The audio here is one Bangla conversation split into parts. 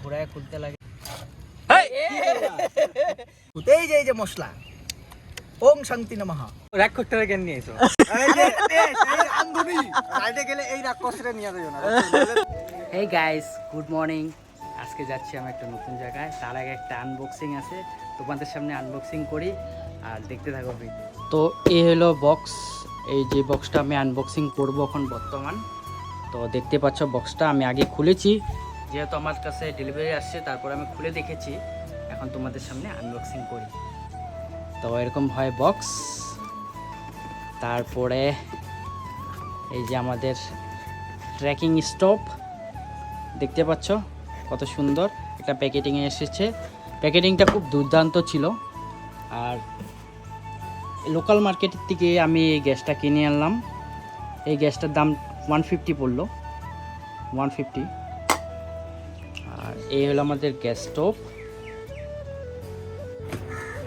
ঘোরায় খুলতে লাগে। এই যে এই যে মশলা। ওম শান্তি নমঃ। রাগ করতে হবে কেন নিয়ে এসো। এই যে এই রান্ধুনি সাইডে গেলে এই রাক্ষসটা নিয়ে যাবে না। হেই গাইস গুড মর্নিং আজকে যাচ্ছি আমি একটা নতুন জায়গায়। তার আগে একটা আনবক্সিং আছে। তোমাদের সামনে আনবক্সিং করি। আর দেখতে থাকো ভিডিও তো এই হলো বক্স এই যে বক্সটা আমি আনবক্সিং করব এখন বর্তমান। তো দেখতে পাচ্ছ বক্সটা আমি আগে খুলেছি। যেহেতু আমার কাছে ডেলিভারি আসছে, তারপর আমি খুলে দেখেছি। এখন তোমাদের সামনে আনবক্সিং করি। তো এরকম হয় বক্স তারপরে এই যে আমাদের ট্র্যাকিং স্টোভ দেখতে পাচ্ছ কত সুন্দর একটা প্যাকেটিংয়ে এসেছে। প্যাকেটিংটা খুব দুর্দান্ত ছিল। আর লোকাল মার্কেটের থেকে আমি এই গ্যাসটা কিনে আনলাম। এই গ্যাসটার দাম ওয়ান ফিফটি পড়ল। ওয়ান ফিফটি এই হলো আমাদের গ্যাস স্টোভ।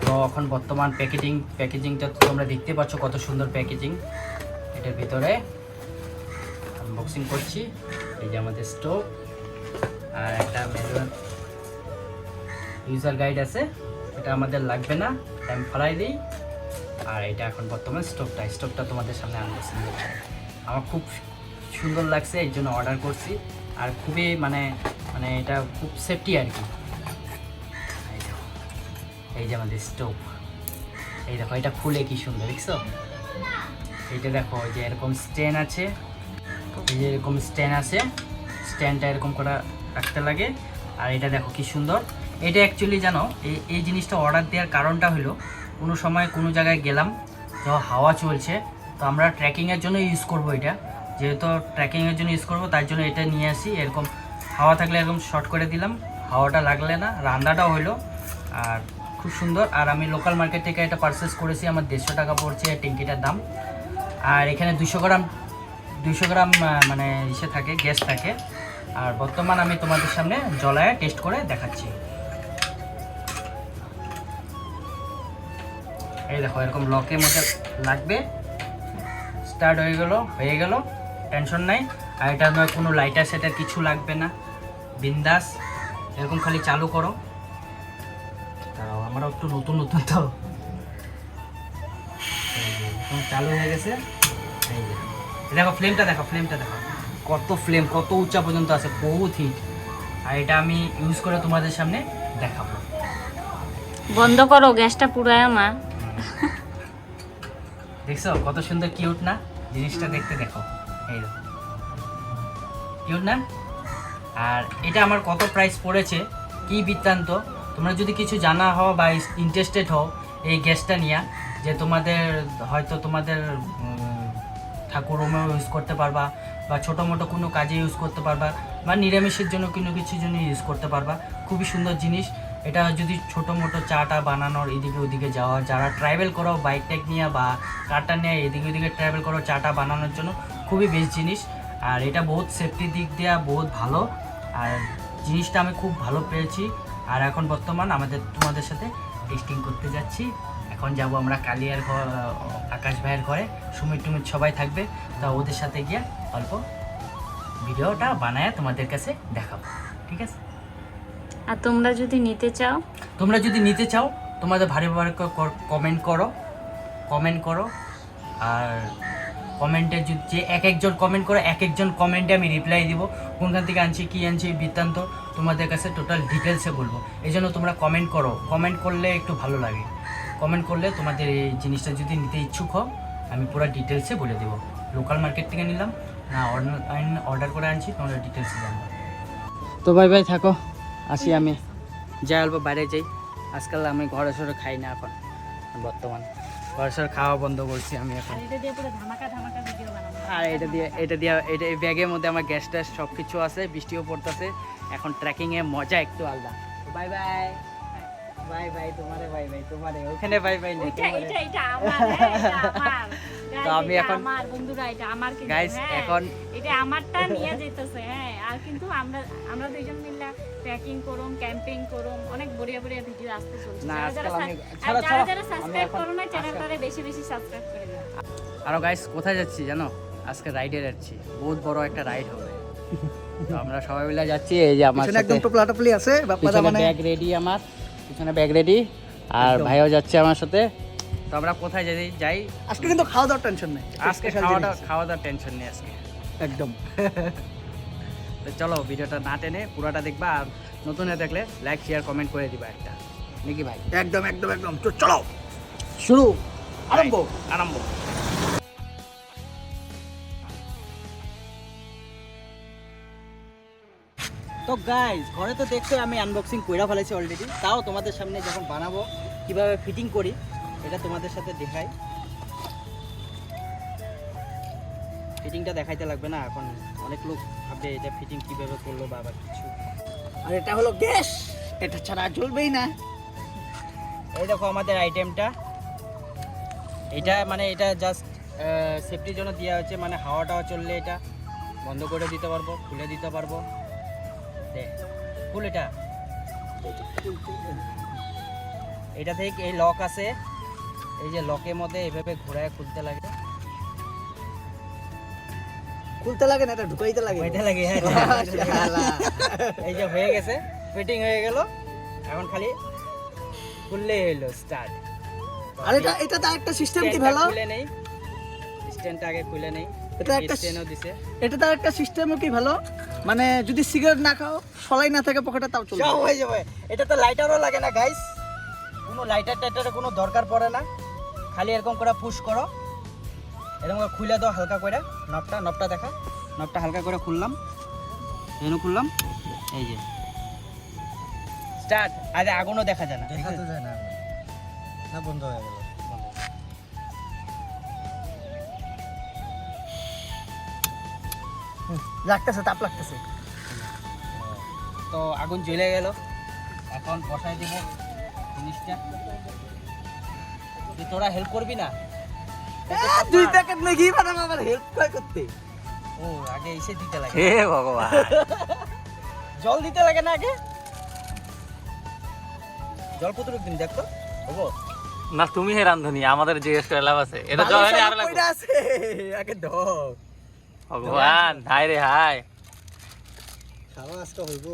তো এখন বর্তমান প্যাকেজিং, প্যাকেজিংটা তো তোমরা দেখতে পাচ্ছ কত সুন্দর প্যাকেজিং। এটার ভিতরে আনবক্সিং করছি। এই যে আমাদের স্টোভ আর একটা ম্যানুয়াল ইউজার গাইড আছে। এটা আমাদের লাগবে না, এটা আমি ফেলাই দিই। আর এটা এখন বর্তমান স্টোভটা স্টোভটা তোমাদের সামনে আনবক্সিং করছি। আমার খুব সুন্দর লাগছে এই জন্য অর্ডার করছি। আর খুবই মানে মানে এটা খুব সেফটি আর কি। এই যে আমাদের স্টোভ এই দেখো, এটা খুলে কি সুন্দর, দেখছ? এইটা দেখো যে এরকম স্ট্যান্ড আছে। এই যে এরকম স্ট্যান্ড আছে স্ট্যান্ডটা এরকম করা রাখতে লাগে। আর এটা দেখো কি সুন্দর। এটা অ্যাকচুয়ালি জানো, এই এই জিনিসটা অর্ডার দেওয়ার কারণটা হলো, কোনো সময় কোনো জায়গায় গেলাম, তো হাওয়া চলছে, তো আমরা ট্রেকিংয়ের জন্য ইউজ করব এটা। যেহেতু ট্রেকিংয়ের জন্য ইউজ করব, তার জন্য এটা নিয়ে আসি, এরকম হাওয়া থাকলে একদম শর্ট করে দিলাম। হাওয়াটা লাগলে না, রান্নাটাও হলো আর খুব সুন্দর। আর আমি লোকাল মার্কেট থেকে এটা পারচেস করেছি, আমার দেড়শো টাকা পড়ছে এই ট্যাঙ্কিটার দাম। আর এখানে দুশো গ্রাম দুশো গ্রাম মানে ইসে থাকে, গ্যাস থাকে। আর বর্তমান আমি তোমাদের সামনে জলায় টেস্ট করে দেখাচ্ছি। এই দেখো, এরকম লকের মধ্যে লাগবে। স্টার্ট হয়ে গেল হয়ে গেল টেনশন নাই। আর এটা কোনো লাইটার সেটার কিছু লাগবে না। বিন্দাস। এরকম খালি চালু করো। দাঁড়াও আমারও একটু নতুন নতুন তো। চালু হয়ে গেছে। এই দেখো ফ্লেমটা দেখো ফ্লেমটা দেখো। কত ফ্লেম কত উঁচা পর্যন্ত আছে বহুত হিট আর এটা আমি ইউজ করে তোমাদের সামনে দেখাবো। বন্ধ করো গ্যাসটা পুরায় আমার দেখছ কত সুন্দর কিউট না? জিনিসটা দেখতে দেখো। এই দেখো। কিউট না? আর এটা আমার কত প্রাইস পড়েছে, কি বৃত্তান্ত, তোমরা যদি কিছু জানা হও বা ইন্টারেস্টেড হও এই গ্যাসটা নিয়ে, যে তোমাদের হয়তো তোমাদের ঠাকুর রুমেও ইউজ করতে পারবা, বা ছোটো মোটো কোনো কাজে ইউজ করতে পারবা, বা নিরামিষের জন্য কোনো কিছুর জন্য ইউজ করতে পারবা, খুবই সুন্দর জিনিস। এটা যদি ছোটো মোটো চাটা বানানোর এদিকে ওদিকে যাওয়া, যারা ট্রাভেল করো বাইক টাইক নিয়ে বা কারটা নিয়ে এদিকে ওদিকে ট্রাভেল করো, চাটা বানানোর জন্য, খুবই বেস্ট জিনিস। আর এটা বহুত সেফটি দিক দেওয়া বহুত ভালো। আর জিনিসটা আমি খুব ভালো পেয়েছি। আর এখন বর্তমান আমাদের তোমাদের সাথে টেস্টিং করতে যাচ্ছি। এখন যাব আমরা কালিয়ার ঘর আকাশ ভাইয়ের ঘরে। সুমির টুমির সবাই থাকবে। তা ওদের সাথে গিয়ে অল্প ভিডিওটা বানায় তোমাদের কাছে দেখাবো। ঠিক আছে? আর তোমরা যদি নিতে চাও? তোমরা যদি নিতে চাও তোমাদের ভারী ভারী কমেন্ট করো। কমেন্ট করো। আর কমেন্টে যদি যে এক একজন কমেন্ট করে এক একজন কমেন্টে আমি রিপ্লাই দিব। কোনখান থেকে আনছি কী আনছি বৃত্তান্ত তোমাদের কাছে টোটাল ডিটেলসে বলব। এই জন্য তোমরা কমেন্ট করো। কমেন্ট করলে একটু ভালো লাগে। কমেন্ট করলে তোমাদের এই জিনিসটা যদি নিতে ইচ্ছুক হও আমি পুরো ডিটেলসে বলে দেবো। লোকাল মার্কেট থেকে নিলাম। না অনলাইন অর্ডার করে আনছি তোমরা ডিটেলসে জানব। তো ভাই ভাই থাকো। আসি আমি। যাই অল্প বাইরে যাই। আজকাল আমি ঘরে সরে খাই না এখন বর্তমান। ঘরে সরে খাওয়া বন্ধ করছি আমি এখন। আর এটা দিয়ে এটা দিয়ে এটা এই ব্যাগের মধ্যে আমার গ্যাস ট্যাস সব কিছু আছে বৃষ্টিও পড়তেছে। এখন ট্রেকিংয়ে মজা একটু আলাদা। বাই বাই তোমারে তোমারে ওখানে নেই এটা এটা আমার হ্যাঁ, এটা আমার। তো আমি এখন- আমার বন্ধুরা এটা আমার কিন্তু গাইস। এখন এটা আমারটা নিয়ে যেতেছে হ্যাঁ আর কিন্তু আমরা আমরা দুইজন মিলে ট্রেকিং করুম ক্যাম্পিং করুম অনেক বড়িয়া বড়িয়া ভিডিও আসতে চলছে। যারা যারা আজকাল আমি- সাব- ছাড়ো, আর যারা ছাড়ো। যারা আমি সাবস্ক্রাইব করো না চ্যানেলটারে বেশি বেশি সাবস্ক্রাইব করে দিও। আরও গাইস কোথায় যাচ্ছি জানো? আজকে রাইডে যাচ্ছি। বহুত বড় একটা রাইড হবে। তো আমরা সবাই মিলে যাচ্ছি এই যে আমার একদম টোপলা টপলি আছে মানে ব্যাগ রেডি আমার। পিছনে ব্যাগ রেডি আর একদম। ভাইও যাচ্ছে আমার সাথে। তো আমরা কোথায় যাই যাই? আজকে কিন্তু খাওয়া দাওয়ার টেনশন নেই আজকে খাওয়া দাওয়া খাওয়া দাওয়ার টেনশন নেই আজকে। একদম। তো চলো ভিডিওটা না টেনে পুরোটা দেখবা আর নতুন হয়ে দেখলে লাইক শেয়ার কমেন্ট করে দিবা একটা। নাকি ভাই? একদম একদম একদম। তো চলো শুরু। আরম্ভ। আরম্ভ। গাইজ ঘরে তো দেখছ আমি আনবক্সিং কইরা ফেলেছি অলরেডি তাও তোমাদের সামনে যখন বানাবো, কীভাবে ফিটিং করি, এটা তোমাদের সাথে দেখাই। ফিটিংটা দেখাইতে লাগবে না, এখন অনেক লোক ভাববে এটা ফিটিং কীভাবে করল বা আবার কিছু। আর এটা হলো গ্যাস, এটা ছাড়া চলবেই না। এই দেখো আমাদের আইটেমটা এটা মানে এটা জাস্ট সেফটির জন্য দেওয়া হয়েছে মানে হাওয়া টাওয়া চললে এটা বন্ধ করে দিতে পারব, খুলে দিতে পারব। এটা। এটা থেকে এই লক আছে। এই যে লকের মধ্যে এভাবে ঘোরায় খুলতে লাগে। খুলতে লাগে না এটা ঢুকাইতে লাগে। এটা লাগে। হ্যাঁ এই যে হয়ে গেছে ফিটিং হয়ে গেল। এখন খালি খুললেই হইল স্টার্ট আর এটা এটা তো একটা সিস্টেম কি ভালো? খুলে নেই। স্ট্যান্ডটা আগে খুলে নেই। এটা একটা এটা তো একটা সিস্টেমও কি ভালো? মানে যদি সিগারেট না খাও সলাই না থাকে পকেটে তাও চলবে। হয়ে যাবে। এটা তো লাইটারও লাগে না গাইস কোনো লাইটার টাইটারের কোনো দরকার পড়ে না। খালি এরকম করে পুশ করো। এরকম করে খুলে দাও হালকা করে। নবটা নবটা দেখা। নবটা হালকা করে খুললাম। এন খুললাম। এই যে। স্টার্ট আরে আগুনও দেখা যায় না দেখা তো যায় না। না বন্ধ হয়ে গেল। লাগতেছে তাপ লাগতেছে। তো আগুন জ্বলে গেল। এখন বসাই দেব জিনিসটা। তুই তোরা হেল্প করবি না? দুই প্যাকেট ম্যাগি বানাবো আবার হেল্প কয় করতে? ও আগে এসে দিতে লাগে। হে ভগবান। জল দিতে লাগে না আগে? জল কতটুকু দিন দেখতো হব? না তুমি হে রান্ধনি আমাদের যে লাভ আছে। এটা জল আগে দাও ভগবান হাই রে হাই। খাওয়া আজকে হইব।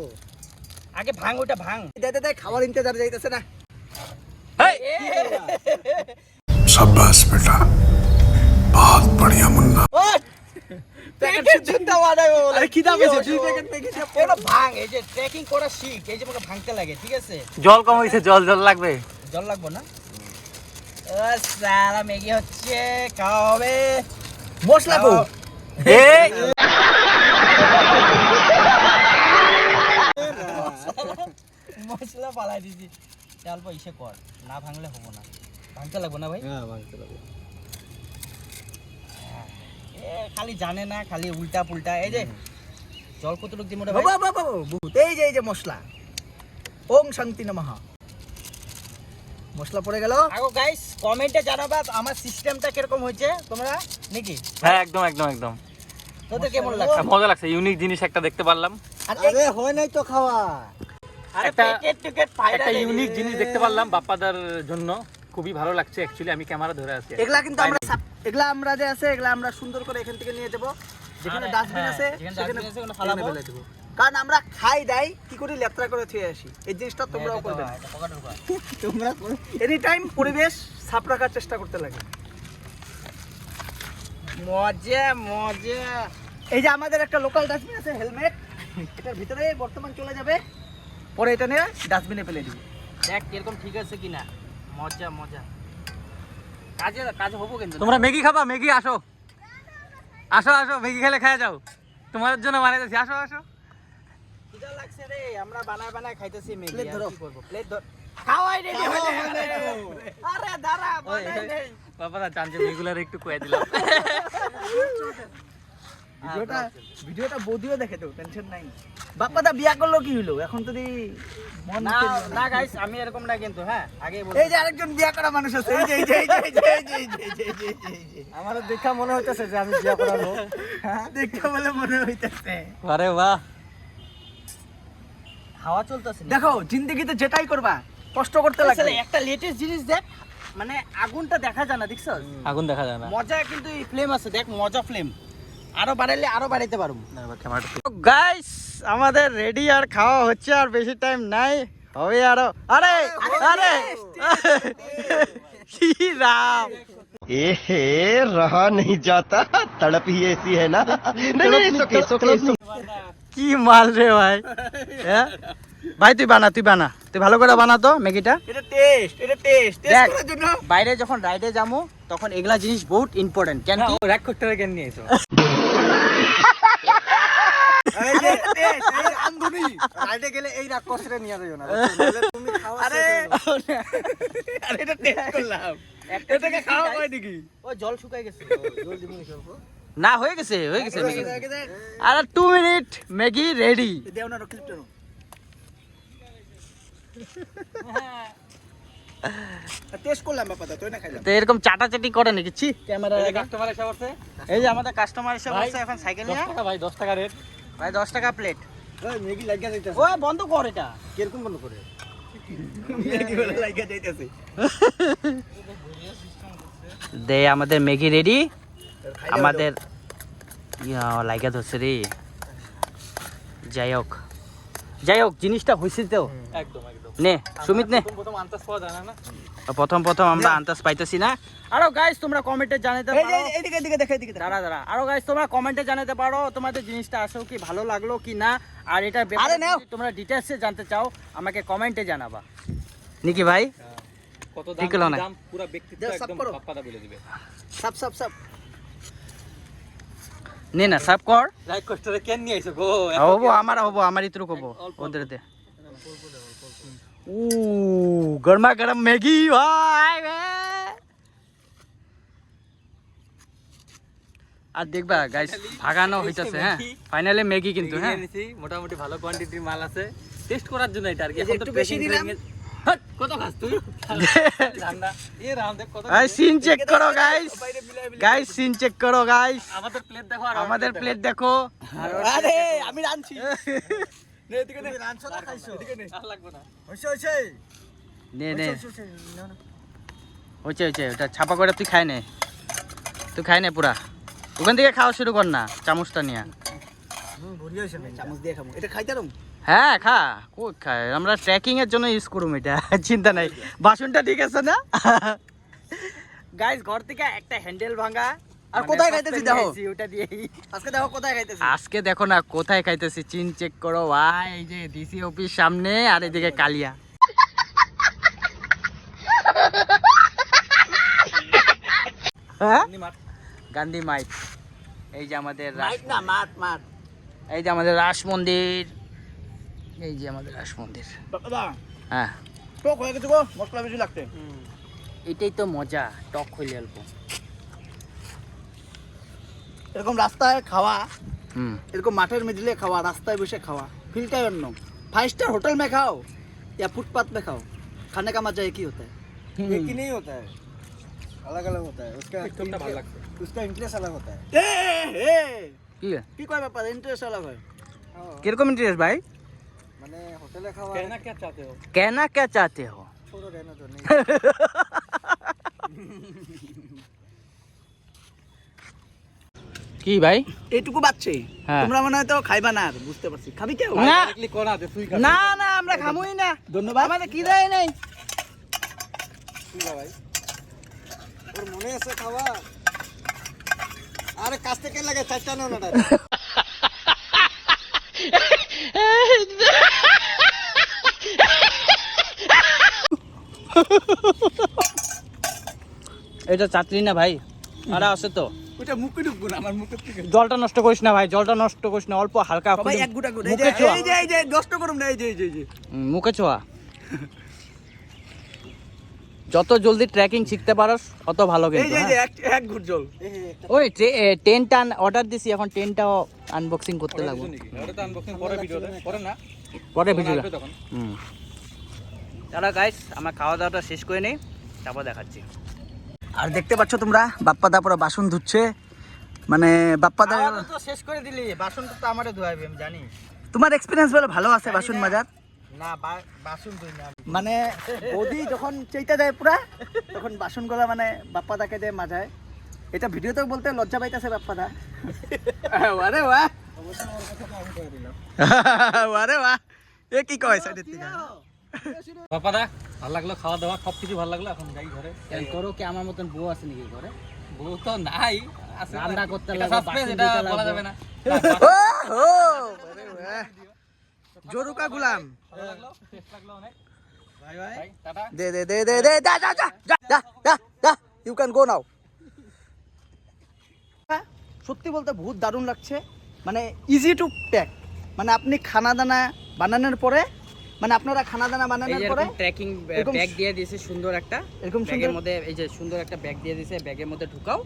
আগে ভাঙ ওটা ভাঙ। দে দে দে খাবার ইন্তজার যাইতেছে না। সাব্বাস বেটা। বহুত বড়িয়া মুন্না। আরে দুই প্যাকেট এই যে ট্রেকিং করা শিখ এই যে মনে ভাঙতে লাগে ঠিক আছে? জল কম হইছে জল জল লাগবে। জল লাগবো না? ও সারা মেগি হচ্ছে খাওয়া হবে। মশলা মশলা পালাই দিছি অল্প ইসে কর না ভাঙলে হব না ভাঙতে লাগবো না ভাই হ্যাঁ ভাঙতে লাগবে এ খালি জানে না খালি উল্টা পুল্টা এই যে জল কতটুকু দিমোটা ভাই বাবা বাবা বহুত এই যে এই যে মশলা ওম শান্তি নমঃ মশলা পড়ে গেল। আগো গাইস কমেন্টে জানাবা আমার সিস্টেমটা কীরকম হয়েছে তোমরা? নাকি? হ্যাঁ একদম একদম একদম। তোদের কেমন লাগছে? মজা লাগছে ইউনিক জিনিস একটা দেখতে পারলাম। আরে হয় নাই তো খাওয়া। আরে একটা- প্যাকেট টুকেট পায়রা একটা ইউনিক জিনিস দেখতে পারলাম বাপ্পাদার জন্য। খুবই ভালো লাগছে অ্যাকচুয়ালি আমি ক্যামেরা ধরে আছি। এগুলা কিন্তু আমরা এগুলা আমরা যে আছে এগুলা আমরা সুন্দর করে এখান থেকে নিয়ে যাব। যেখানে ডাস্টবিন হ্যাঁ, আছে সেখানে। ফেলে দেবো। কারণ আমরা খাই দাই কি করে লেত্রা করে থুয়ে আসি। এই জিনিসটা তোমরাও করবে। না তোমরা এনি টাইম পরিবেশ সাফ রাখার চেষ্টা করতে লাগে। মজা মজা। এই যে আমাদের একটা লোকাল ডাস্টবিন আছে হেলমেট এটার ভিতরে বর্তমান চলে যাবে। পরে এটা নিয়ে ডাস্টবিনে ফেলে দিবি। দেখ কীরকম ঠিক আছে কিনা। মজা মজা। কাজে কাজ হব কিন্তু তোমরা ম্যাগি খাবা? ম্যাগি আসো। আসো আসো ম্যাগি খেলে খায় যাও। তোমার জন্য বানাইতেছি। আসো আসো। এখন না আমি এরকম কিন্তু হ্যাঁ আগে বিয়া করা মানুষ আছে আমার দেখা মনে হইতেছে যে আমি বিয়া দেখা বলে মনে হইতেছে। আরে বাহ। হাওয়া চলতেছে না দেখো জিন্দগিতে যেটাই করবা কষ্ট করতে লাগবে আসলে একটা লেটেস্ট জিনিস দেখ মানে আগুনটা দেখা যায় না দেখছস আগুন দেখা যায় না মজা কিন্তু এই ফ্লেম আছে দেখ মজা ফ্লেম আরো বাড়াইলে আরো বাড়াইতে পারবো গাইস আমাদের রেডি আর খাওয়া হচ্ছে আর বেশি টাইম নাই হবে আরো আরে আরে কি রাম एहे रहा नहीं जाता तड़प ही ऐसी है ना नहीं नहीं it's okay, it's okay, it's okay. কি মাল রে ভাই? হ্যাঁ? ভাই তুই বানা তুই বানা। তুই ভালো করে বানা তো ম্যাগিটা। এটা টেস্ট এটা টেস্ট টেস্ট করার জন্য। বাইরে যখন রাইডে যাব তখন এগুলা জিনিস বহুত ইম্পর্টেন্ট কেন কি? র্যাক করতে কেন নিয়ে এসো? এই যে টেস্ট এই রান্ধুনি রাইডে গেলে এই রাগ কষ্টে নিয়ে যাও না তুমি খাওয়া আরে আরে এটা টেস্ট করলাম। এটাকে খাওয়া নাকি? ও জল শুকাই গেছে। না হয়ে গেছে হয়ে গেছে আর টু মিনিট ম্যাগি রেডি তো এরকম চাটাচাটি করে নাকি? ছি। ক্যামেরা কাস্টমার এসে পড়ছে এই যে আমাদের কাস্টমার এসে ভাই, বসে এখন সাইকেল নিয়ে। ভাই 10 টাকা রেট। ভাই দশ টাকা প্লেট ওই ম্যাগি লাগিয়া যাইতাছে। ও বন্ধ কর এটা। কীরকম বন্ধ করে? বলে যাইতাছে। দে আমাদের ম্যাগি রেডি আমাদের ইয়া লাইগা ধরছে রে। যাই হোক। যাই হোক জিনিসটা হয়েছে তো। একদম একদম। নে সুমিত নে। প্রথম প্রথম আন্তাজ পাওয়া যায় না না? প্রথম প্রথম আমরা আন্দাজ পাইতেছি না। আরও গাইস তোমরা কমেন্টে জানাতে এই যে পারো। এইদিকে এদিকে দেখা এদিকে দাঁড়া দাঁড়া। আরও গাইস তোমরা কমেন্টে জানাতে পারো তোমাদের জিনিসটা আসো কি ভালো লাগল কি না। আর এটা আরে নাও। তোমরা ডিটেলসে জানতে চাও আমাকে কমেন্টে জানাবা। নিকি ভাই? কত দাম। দাম পুরো ব্যক্তিত্ব একদম। বলে দিবে। সাপ সাপ সাপ নে না সাব কর। লাইক কষ্টরে কেন নিয়ে আইছো গো? হব আমার হব আমার ইতরু কবো। ওদের দে। ও গরমা গরম ম্যাগি ভাই। আর দেখবা গাইস ভাগানো হইতাছে হ্যাঁ ফাইনালি ম্যাগি কিন্তু হ্যাঁ। মোটামুটি ভালো কোয়ান্টিটির মাল আছে। টেস্ট করার জন্য এটা আর কি এখন তো বেশি দিলাম। Training এ- হাট, কত খাস তুই? ঠান্ডা এ রাম দেখ কত গাইস সিন চেক করো গাইস। বাইরে মিলাই মিলাই গাইস সিন চেক করো গাইস। আমাদের প্লেট দেখো আমাদের প্লেট দেখো। আরে আমি রাঁধছি। নে নে। রাঁধছো না খাইছো? এদিকে নে। আর লাগবে না। হইছে হইছে। নে নে। হচ্ছে হচ্ছে ওটা ছাপা করে তুই খাই নে। তুই খাই নে পুরা। ওখান থেকে খাওয়া শুরু কর না চামচটা নিয়ে। চামচ দিয়ে খাব। এটা খাইতে হ্যাঁ খা। কই খাই আমরা ট্রেকিং এর জন্য ইউজ করুম এটা চিন্তা নাই। বাসনটা ঠিক আছে না? গাইস ঘর থেকে একটা হ্যান্ডেল ভাঙা। আর মানে কোথায় খাইতেছি দেখো? ওটা দিয়েই। আজকে দেখো কোথায় খাইতেছি। আজকে দেখো না কোথায় খাইতেছি চিন চেক করো। ভাই এই যে ডিসি অফিস সামনে আর এদিকে কালিয়া। হ্যাঁ। গান্ধী মাইট এই যে আমাদের মাঠ মাঠ। এই যে আমাদের রাস মন্দির। এই যে আমাদের রাস মন্দির দাদা হ্যাঁ টক হয়ে গেছে গো মশলা বেশি লাগতে এটাই তো মজা টক হইলে অল্প এরকম রাস্তায় খাওয়া হুম এরকম মাঠের মিডিলে খাওয়া রাস্তায় বসে খাওয়া ফিলটাই অন্য फाइव स्टार होटल में खाओ या फुटपाथ में खाओ खाने का मजा एक ही होता है एक ही नहीं होता है अलग अलग होता है उसका টিকটকটা ভালো লাগছে उसका इंटरेस्ट अलग होता है ए, ए, কি কি কয় ব্যাপার ইন্টারেস্ট अलग হয় কিরকম ইন্টারেস্ট ভাই মানে হোটেলে খাওয়া कहना क्या चाहते हो कहना क्या चाहते हो छोड़ो रहना तो नहीं কি ভাই এইটুকু বাচ্চে হ্যাঁ। তোমরা মনে হয় তো খাইবা না আর বুঝতে পারছি খাবি কেউ না ডাইরেক্টলি কোনা দে তুই খা না না আমরা খামুই না ধন্যবাদ আমাদের কি দেয় নাই ঠিক আছে ভাই ওর মনে আছে খাওয়া আরে কাছ থেকে লাগে চারটা নোনাটা এটা চাটলি না ভাই? আরে আছে তো। ওটা মুখে ঢুকবো না আমার থেকে। জলটা নষ্ট করিস না ভাই জলটা নষ্ট করিস না অল্প হালকা ফুলে- এক গুটা গুটা মুখে ছোঁয়া। এই যে এই যে নষ্ট করুম না এই যে এই যে মুখে ছোঁয়া। যত জলদি ট্রেকিং শিখতে পারস অত ভালো কিন্তু এই যে হ্যাঁ। এক ঘুট জল। ওই টেনটা অর্ডার দিছি এখন টেনটাও আনবক্সিং করতে লাগবে। ওটা তো আনবক্সিং পরে ভিডিওতে পরে না? পরে ভিডিও আসবে তখন। হুম। তাহলে গাইস আমরা খাওয়া দাওয়াটা শেষ করে নেই তারপর দেখাচ্ছি। আর দেখতে পাচ্ছ তোমরা বাপ্পা দা পুরো বাসন ধুচ্ছে। মানে বাপ্পা দা তো শেষ করে দিলি বাসনটা তো আমারে ধোয়াবে আমি জানি। তোমার এক্সপিরিয়েন্স বলে ভালো আছে বাসন মাজার? না বাসন ধুই না মানে বৌদি যখন চেইতে দেয় পুরা তখন বাসনগুলো মানে বাপ্পা দাকে দিয়ে মাজায়। এটা ভিডিওতে বলতে লজ্জা পাইতেছে বাপ্পাদা। আরে বাহ। আরে বাহ। এ কি কয় সাইডের থেকে? বাবা ভালো লাগল খাওয়া দাওয়া সব কিছু ভালো লাগল এখন যাই ঘরে। তোরও কি আমার মতন বউ আছে নাকি ঘরে? বউ তো নাই রান্না করতে লাগবে, এটা বলা যাবে না। জরুকা গুলাম। ভালো লাগল টেস্ট লাগল অনেক ভাই। ভাই টাটা। দে দে দে দে দে যা যা যা যা যা যা যা ইউ ক্যান গো নাও সত্যি বলতে বহুত দারুণ লাগছে। মানে ইজি টু প্যাক মানে আপনি খানা দানা বানানোর পরে মানে আপনারা খানা দানা বানানোর পরে ব্যাগ দিয়ে দিয়েছে সুন্দর একটা। এরকম সুন্দর মধ্যে এই যে সুন্দর একটা ব্যাগ দিয়ে দিয়েছে ব্যাগের মধ্যে ঢুকাও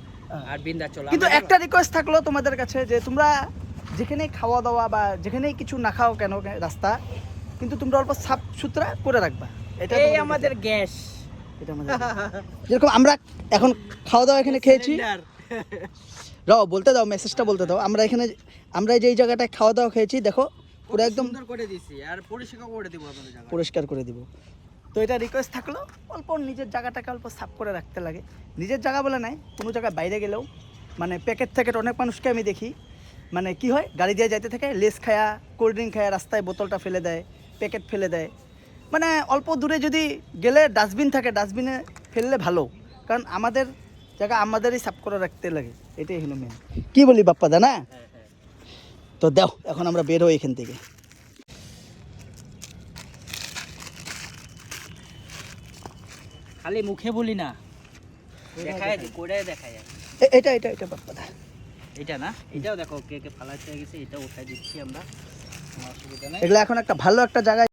আর বিন্দা চলো। কিন্তু একটা রিকোয়েস্ট থাকল তোমাদের কাছে যে তোমরা যেখানেই খাওয়া দাওয়া বা যেখানেই কিছু না খাও কেন রাস্তা কিন্তু তোমরা অল্প সাফ সুতরা করে রাখবা। এটা এই আমাদের গ্যাস। এটা আমাদের যেরকম আমরা এখন খাওয়া দাওয়া এখানে খেয়েছি। রাও বলতে দাও মেসেজটা বলতে দাও। আমরা এখানে আমরা যেই জায়গাটায় খাওয়া দাওয়া খেয়েছি দেখো পুরো একদম সুন্দর করে দিছি আর পরিষ্কার করে দিব আপনাদের জায়গা পরিষ্কার করে দিব। তো এটা রিকোয়েস্ট থাকল অল্প নিজের জায়গাটাকে অল্প সাফ করে রাখতে লাগে। নিজের জায়গা বলে নাই কোনো জায়গায় বাইরে গেলেও মানে প্যাকেট ট্যাকেট অনেক মানুষকে আমি দেখি। মানে কি হয় গাড়ি দিয়ে যাইতে থাকে লেস খায়া কোল্ড ড্রিঙ্ক খায়া রাস্তায় বোতলটা ফেলে দেয় প্যাকেট ফেলে দেয়। মানে অল্প দূরে যদি গেলে ডাস্টবিন থাকে ডাস্টবিনে ফেললে ভালো। কারণ আমাদের জায়গা আমাদেরই সাফ করে রাখতে লাগে এটাই হলো মেন কি বলি বাপ্পা দা না তো দাও এখন আমরা বের হই এখান থেকে। খালি মুখে বলি না। দেখায় এটা এটা এটা বাপ্পাদা এটা না? এটাও দেখো কে কে ফালাতে গেছে এটা উঠাই দিচ্ছি আমরা। এগুলো এখন একটা ভালো একটা জায়গায়